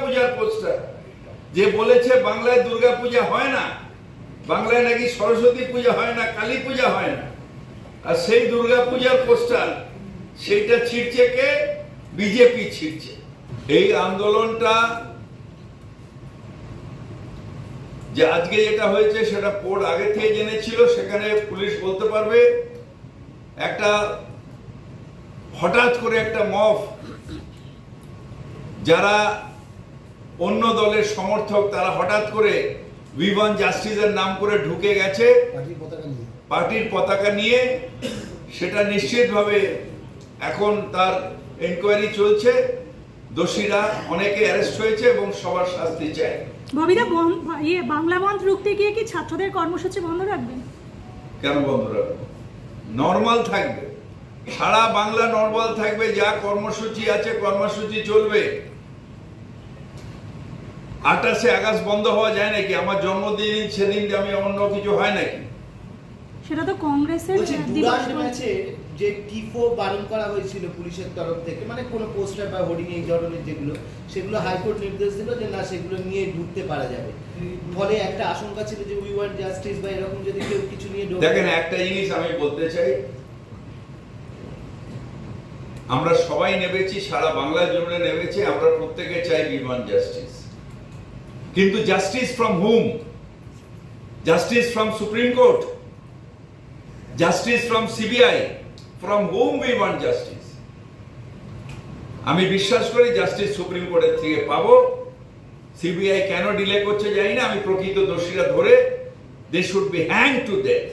পূজার পোস্টার। যে বলেছে বাংলায় দুর্গা পূজা হয় না, বাংলায় নাকি সরস্বতী পূজা হয় না, কালী পূজা হয় না। আর সেই দুর্গা পূজার পোস্টার, সেইটা ছিঁড়ছে কে? বিজেপি ছিঁড়ছে। এই আন্দোলনটা যে আজকে যেটা হয়েছে, সেটা পোর্ট আগে থেকে জেনেছিল, সেখানে পুলিশ বলতে পারবে। একটা হঠাৎ করে একটা মফ, যারা অন্য দলের সমর্থক তারা হঠাৎ করে উইভান জাস্টিসের নাম করে ঢুকে গেছে। পার্টির পতাকা নিয়ে। সেটা নিশ্চিতভাবে এখন তার এনকোয়ারি চলছে। দোষীরা অনেকে অ্যারেস্ট হয়েছে এবং সবার শাস্তি চায়। ববিদা ইয়ে বাংলা বন্ধ রুখতে গিয়ে কি ছাত্রদের কর্মসূচি বন্ধ রাখবেন কেন বন্ধ রাখব? নর্মাল থাকবে। সারা বাংলা নর্মাল থাকবে যা কর্মসূচি আছে কর্মসূচি চলবে। আটাশে আগস্ট বন্ধ হওয়া যায় নাকি? আমার জন্মদিন সেদিন আমি অন্য কিছু হয় নাকি? সেটা তো কংগ্রেসের ম্যাচে যে টিফো বারণ করা হয়েছিল পুলিশের তরফ থেকে মানে কোনো পোস্টার বা হোর্ডিং এই ধরনের যেগুলো সেগুলো হাইকোর্ট নির্দেশ দিল যে না সেগুলো নিয়ে ঢুকতে পারা যাবে। ফলে একটা আশঙ্কা ছিল যে উই ওয়ান্ট জাস্টিস বা এরকম যদি কেউ কিছু নিয়ে ঢোকে দেখেন একটা জিনিস আমি বলতে চাই। আমরা সবাই নেমেছি সারা বাংলার জন্য নেমেছি আমরা প্রত্যেকে চাই বিমান জাস্টিস। কিন্তু justice from whom justice from Supreme Court justice from CBI from whom we want justice আমি বিশ্বাস করি জাস্টিস সুপ্রিম কোর্টের থেকে পাবো। সিবিআই কেন ডিলে করছে জানি না। আমি প্রকৃত দোষীরা ধরে they should be hang to death